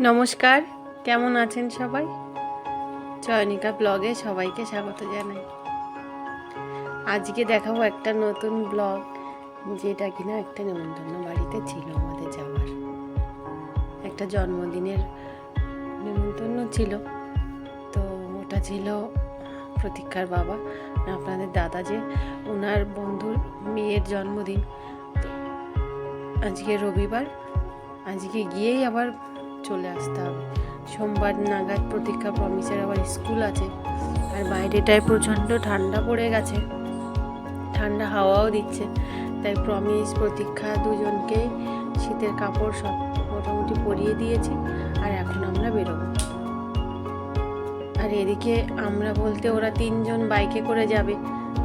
নমস্কার, কেমন আছেন সবাই? চয়নিকা ব্লগে সবাইকে স্বাগত জানাই। আজকে দেখাবো একটা নতুন ব্লগ, যেটা কিনা একটা নেমন্তন্ন বাড়িতে ছিল আমাদের যাওয়ার। একটা জন্মদিনের নেমন্তন্ন ছিল। তো ওটা ছিল প্রতীক্ষার বাবা, আপনাদের দাদা যে ওনার বন্ধুর মেয়ের জন্মদিন। আজকে রবিবার, আজকে গিয়েই আবার চলে আসতে হবে সোমবার নাগাদ প্রতীক্ষা প্রমিসের আবার স্কুল আছে। আর বাইরেটায় প্রচণ্ড ঠান্ডা পড়ে গেছে। ঠান্ডা হাওয়াও দিচ্ছে। তাই প্রমিস, প্রতীক্ষা দুজনকেই শীতের কাপড় সব মোটামুটি পরিয়ে দিয়েছি। আর এখন আমরা বেরোবো। আর এদিকে আমরা বলতে ওরা তিনজন বাইকে করে যাবে।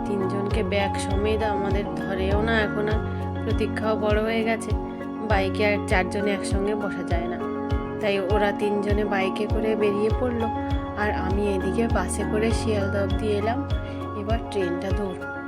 তিনজনকে ব্যাগ সমেত আমাদের ধরেও না এখন আর। প্রতীক্ষাও বড় হয়ে গেছে। বাইকে আর চারজনে একসঙ্গে বসা যায় না। তাই ওরা তিনজনে বাইকে করে বেরিয়ে পড়ল। আর আমি এদিকে বাসে করে শিয়ালদা অব্দি এলাম। এবার ট্রেনটা ধরব।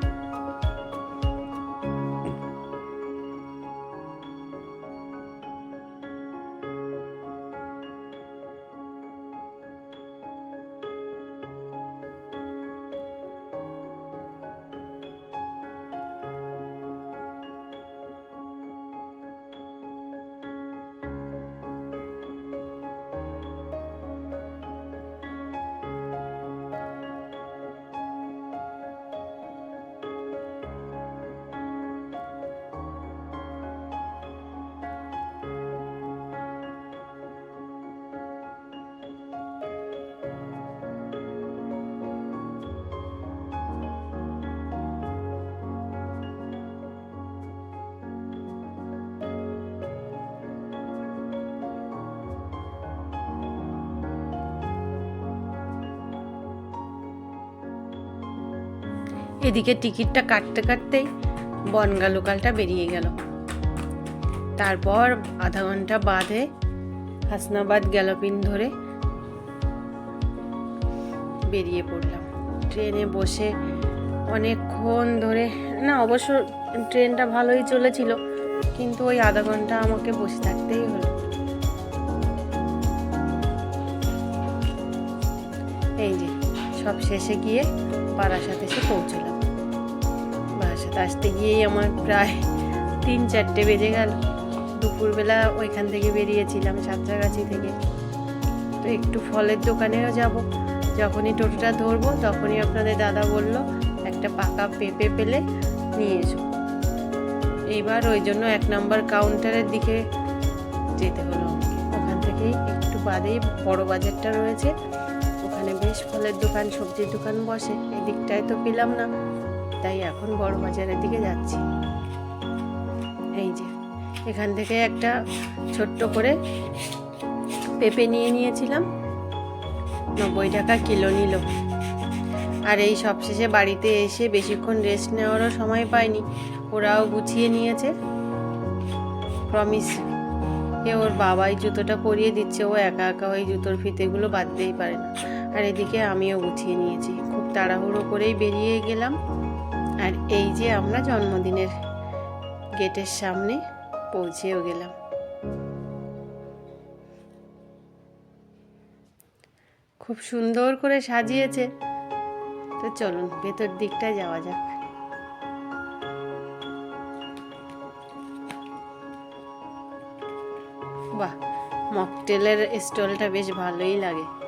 এদিকে টিকিটটা কাটতে কাটতেই বনগা লোকালটা বেরিয়ে গেল। তারপর আধা ঘণ্টা বাদে হাসনাবাদ গ্যালোপিন ধরে বেরিয়ে পড়লাম। ট্রেনে বসে অনেকক্ষণ ধরে, না অবশ্য ট্রেনটা ভালোই চলেছিল, কিন্তু ওই আধা ঘণ্টা আমাকে বসে থাকতেই হলো। এই যে, সব শেষে গিয়ে বারাসাত এসে পৌঁছলাম। বারাসাত আসতে গিয়েই আমার প্রায় তিন চারটে বেজে গেল। দুপুরবেলা ওইখান থেকে বেরিয়েছিলাম সাঁতরাগাছি থেকে। তো একটু ফলের দোকানেও যাব। যখনই টোটোটা ধরবো তখনই আপনাদের দাদা বলল, একটা পাকা পেঁপে পেলে নিয়ে এসো। এইবার ওই জন্য এক নম্বর কাউন্টারের দিকে যেতে হলো ওখান থেকেই একটু বাদেই বড় বাজারটা রয়েছে। ওখানে বেশ ফলের দোকান, সবজির দোকান বসে। এই দিকটায় তো পেলাম না। তাই এখন বড় বাজারের দিকে যাচ্ছি। এই যে, এখান থেকে একটা ছোট্ট করে পেঁপে নিয়ে নিয়েছিলাম। নব্বই টাকা কিলো নিল। আর এই সবশেষে বাড়িতে এসে বেশিক্ষণ রেস্ট নেওয়ারও সময় পাইনি। ওরাও গুছিয়ে নিয়েছে। প্রমিস এ ওর বাবাই জুতোটা পরিয়ে দিচ্ছে। ও একা একা ওই জুতোর ফিতেগুলো বাঁধতেই পারে না। আর এদিকে আমিও গুছিয়ে নিয়েছি। খুব তাড়াহুড়ো করেই বেরিয়ে গেলাম। আর এই যে আমরা জন্মদিনের গেটের সামনে পৌঁছেও গেলাম। খুব সুন্দর করে সাজিয়েছে। তো চলুন, ভেতর দিকটা যাওয়া যাক। বাহ, মকটেলের স্টলটা বেশ ভালোই লাগে।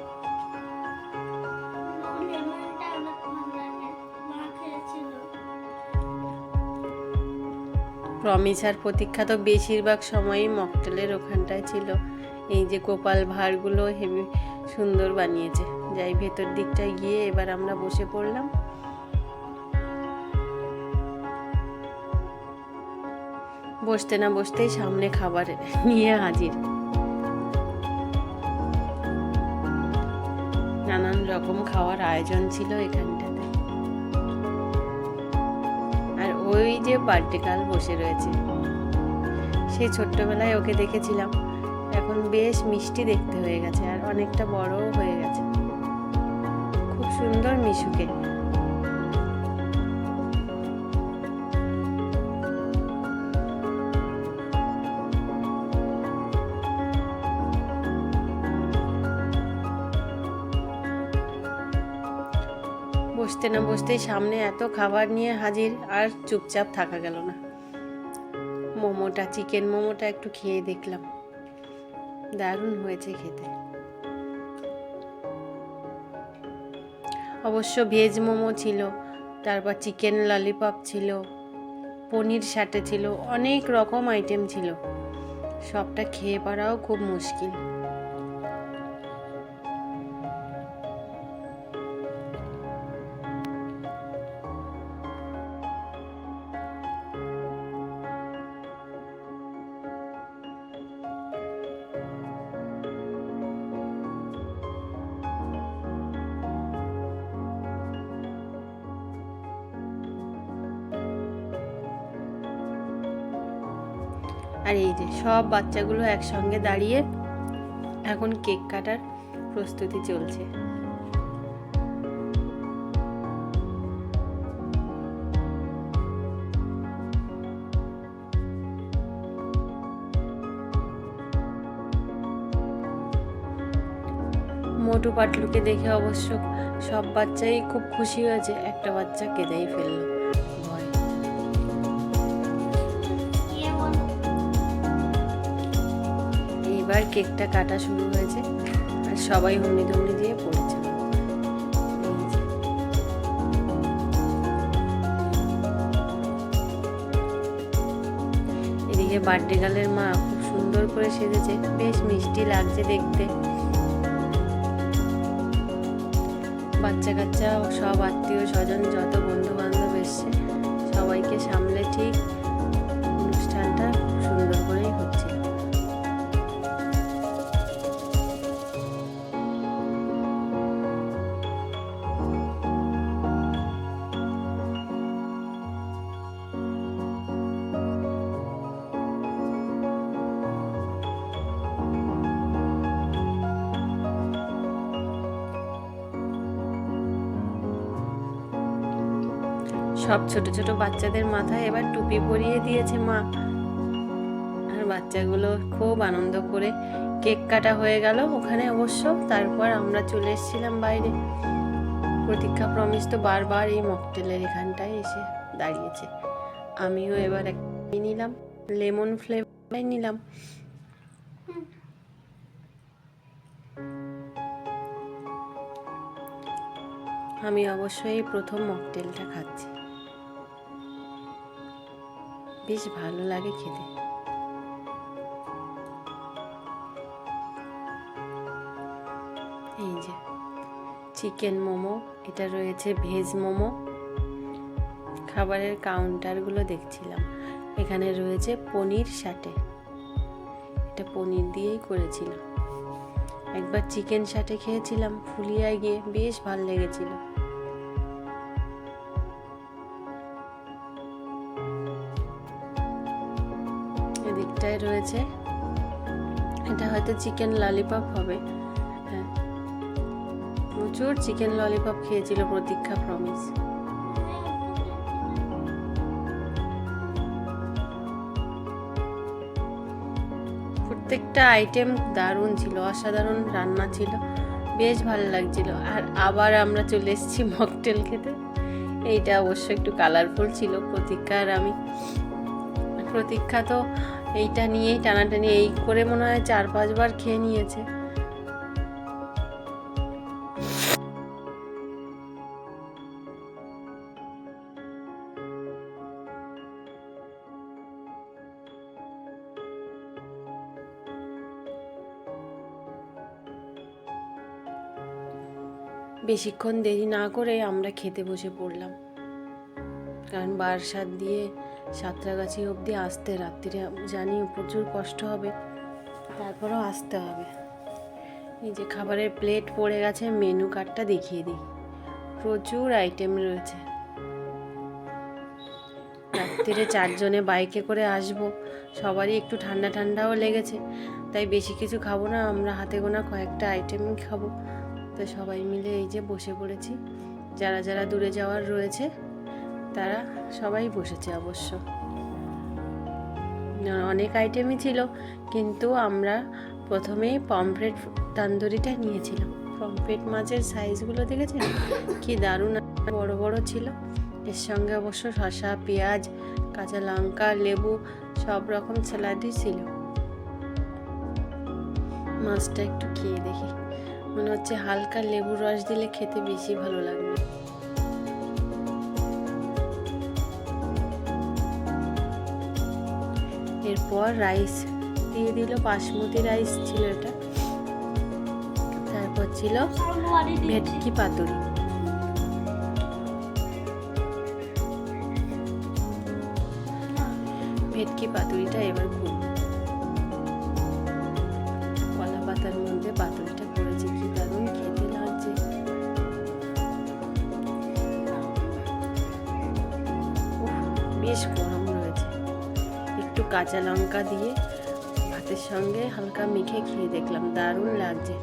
প্রমিস আর প্রতীক্ষা তো বেশিরভাগ সময়ই মকটেলের ওখানটায় ছিল। এই যে গোপাল ভাঁড়গুলো হেভি সুন্দর বানিয়েছে। যাই ভেতর দিকটায় গিয়ে এবার আমরা বসে পড়লাম। বসতে না বসতেই সামনে খাবার নিয়ে হাজির। নানান রকম খাওয়ার আয়োজন ছিল এখানটাতে ওই যে পার্টিকাল কাল বসে রয়েছে। সেই ছোট্টবেলায় ওকে দেখেছিলাম। এখন বেশ মিষ্টি দেখতে হয়ে গেছে আর অনেকটা বড়ও হয়ে গেছে। খুব সুন্দর মিশুকে। বসতে না বসতেই সামনে এত খাবার নিয়ে হাজির আর চুপচাপ থাকা গেল না। মোমোটা, চিকেন মোমোটা একটু খেয়ে দেখলাম। দারুণ হয়েছে খেতে। অবশ্য ভেজ মোমো ছিল, তারপর চিকেন ললিপপ ছিল, পনির সাটে ছিল, অনেক রকম আইটেম ছিল। সবটা খেয়ে পারাও খুব মুশকিল। আর এই যে সব বাচ্চাগুলো একসঙ্গে দাঁড়িয়ে এখন কেক কাটার প্রস্তুতি চলছে। মোটু পাটলুকে দেখে অবশ্য সব বাচ্চাই খুব খুশি হয়েছে, একটা বাচ্চা কেঁদেই ফেলল। এইবার কেকটা কাটা শুরু হয়েছে আর সবাই হুমড়ি দুমড়ি দিয়ে পড়েছে। এদিকে বার্থডে গার্লের মা খুব সুন্দর করে সেজেছে, বেশ মিষ্টি লাগছে দেখতে। বাচ্চা কাচ্চা সব আত্মীয় স্বজন যত বন্ধু বান্ধব এসছে, সবাইকে সামলে ঠিক সব ছোট ছোট বাচ্চাদের মাথায় এবার টুপি পরিয়ে দিয়েছে মা। আর বাচ্চাগুলো খুব আনন্দ করে কেক কাটা হয়ে গেল ওখানে অবশ্য। তারপর আমরা চলে এসেছিলাম বাইরে। প্রতীক্ষা প্রমিস তো বারবার এই মকটেলের এখানটায় এসে দাঁড়িয়েছে। আমিও এবার এক নিলাম লেমন ফ্লেভার নিলাম। আমি অবশ্যই প্রথম মকটেলটা খাচ্ছি। বেশ ভালো লাগে খেতে। এই যে চিকেন মোমো, এটা রয়েছে ভেজ মোমো। খাবারের কাউন্টারগুলো দেখছিলাম। এখানে রয়েছে পনির সাটে। এটা পনির দিয়েই করেছিলাম। একবার চিকেন সাটে খেয়েছিলাম, ফুলিয়ায় গিয়ে বেশ ভালো লেগেছিল। এদিকটায় রয়েছে। এটা হয়তো চিকেন ললিপপ হবে। হ্যাঁ। প্রচুর চিকেন ললিপপ খেয়েছিল প্রতীক্ষা প্রমিস প্রত্যেকটা আইটেম দারুণ ছিল, অসাধারণ রান্না ছিল, বেশ ভালো লাগছিল। আর আবার আমরা চলে এসেছি মকটেল খেতে। এইটা অবশ্য একটু কালারফুল ছিল প্রতীক্ষা আর আমি। প্রতীক্ষা তো এইটা নিয়েই, টানাটানি এই করে মনে হয় চার পাঁচবার খেয়ে নিয়েছে। বেশিক্ষণ দেরি না করে আমরা খেতে বসে পড়লাম। কারণ বারসাত দিয়ে সাঁতরাগাছি অবধি আসতে, রাত্রিরে জানি প্রচুর কষ্ট হবে, তারপরেও আসতে হবে। এই যে খাবারের প্লেট পড়ে গেছে মেনু কার্ডটা দেখিয়ে দিই। প্রচুর আইটেম রয়েছে। রাত্রিরে চারজনে বাইকে করে আসব, সবারই একটু ঠান্ডা ঠান্ডাও লেগেছে, তাই বেশি কিছু খাব না, আমরা হাতে গোনা কয়েকটা আইটেমই খাব। তো সবাই মিলে এই যে বসে পড়েছি, যারা যারা দূরে যাওয়ার রয়েছে তারা সবাই বসেছে অবশ্য। অনেক আইটেমই ছিল, কিন্তু আমরা প্রথমেই পমফ্রেট তান্দুরিটা নিয়েছিলাম। পমফ্রেট মাছের সাইজগুলো দেখেছেন? কি দারুণ বড় বড় ছিল। এর সঙ্গে অবশ্য শসা, পেঁয়াজ, কাঁচা লঙ্কা, লেবু, সব রকম স্যালাডই ছিল। মাছটা একটু খেয়ে দেখি। মনে হচ্ছে হালকা লেবুর রস দিলে খেতে বেশি ভালো লাগবে। এরপর রাইস দিয়ে দিল, বাসমতি রাইস ছিল এটা। তারপর ছিল ভেটকি পাতুরি। ভেটকি পাতুরিটা এবার খুব কলা পাতার মধ্যে পাতুরিটা করেছি, কি দারুণ খেতে লাগছে। বেশ গরম। কাঁচা লঙ্কা দিয়ে ভাতের সঙ্গে হালকা মেখে খেয়ে দেখলাম, দারুণ লাগছে।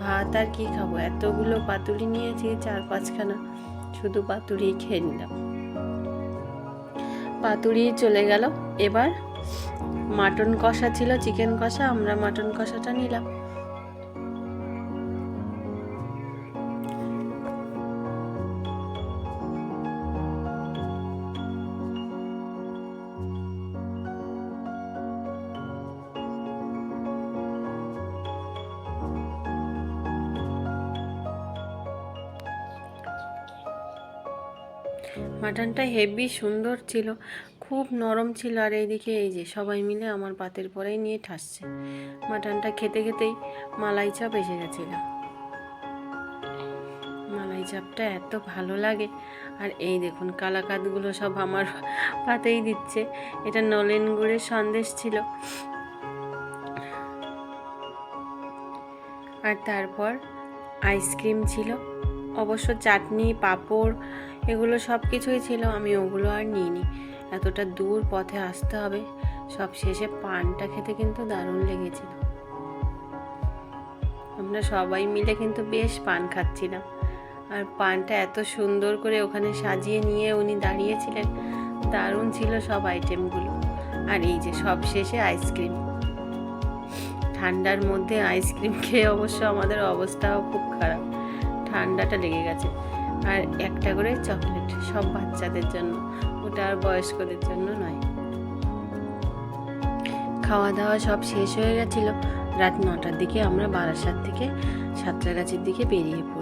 ভাত আর কি খাব? এতগুলো পাতুরি নিয়েছি, চার পাঁচখানা। শুধু পাতুরি খেয়ে নিলাম। পাতুরি চলে গেল। এবার মাটন কষা ছিল, চিকেন কষা, আমরা মাটন কষাটা নিলাম। মাটনটা হেভি সুন্দর ছিল, খুব নরম ছিল। আর এইদিকে এই যে সবাই মিলে আমার পাতের পরেই নিয়ে ঠাসছে। মাটনটা খেতে খেতেই মালাই চাপ এসে গেছিল। মালাই চাপটা এত ভালো লাগে। আর এই দেখুন কালাকাতগুলো সব আমার পাতেই দিচ্ছে। এটা নলেন গুড়ের সন্দেশ ছিল। আর তারপর আইসক্রিম ছিল। অবশ্য চাটনি, পাঁপড় এগুলো সব কিছুই ছিল, আমি ওগুলো আর নিইনি। এতটা দূর পথে আসতে হবে সব শেষে পানটা খেতে কিন্তু দারুণ লেগেছিল। আমরা সবাই মিলে কিন্তু বেশ পান খাচ্ছিলাম। আর পানটা এত সুন্দর করে ওখানে সাজিয়ে নিয়ে উনি দাঁড়িয়েছিলেন, দারুণ ছিল সব আইটেমগুলো। আর এই যে সব শেষে আইসক্রিম। ঠান্ডার মধ্যে আইসক্রিম খেয়ে অবশ্য আমাদের অবস্থাও খুব খারাপ। ঠান্ডাটা লেগে গেছে। আর একটা করে চকলেট, সব বাচ্চাদের জন্য। ওটা আর বয়স্কদের জন্য নয়। খাওয়া দাওয়া সব শেষ হয়ে গেছিল। রাত নটার দিকে আমরা বারাসাত থেকে সাঁতরাগাছির দিকে বেরিয়ে পড়ি।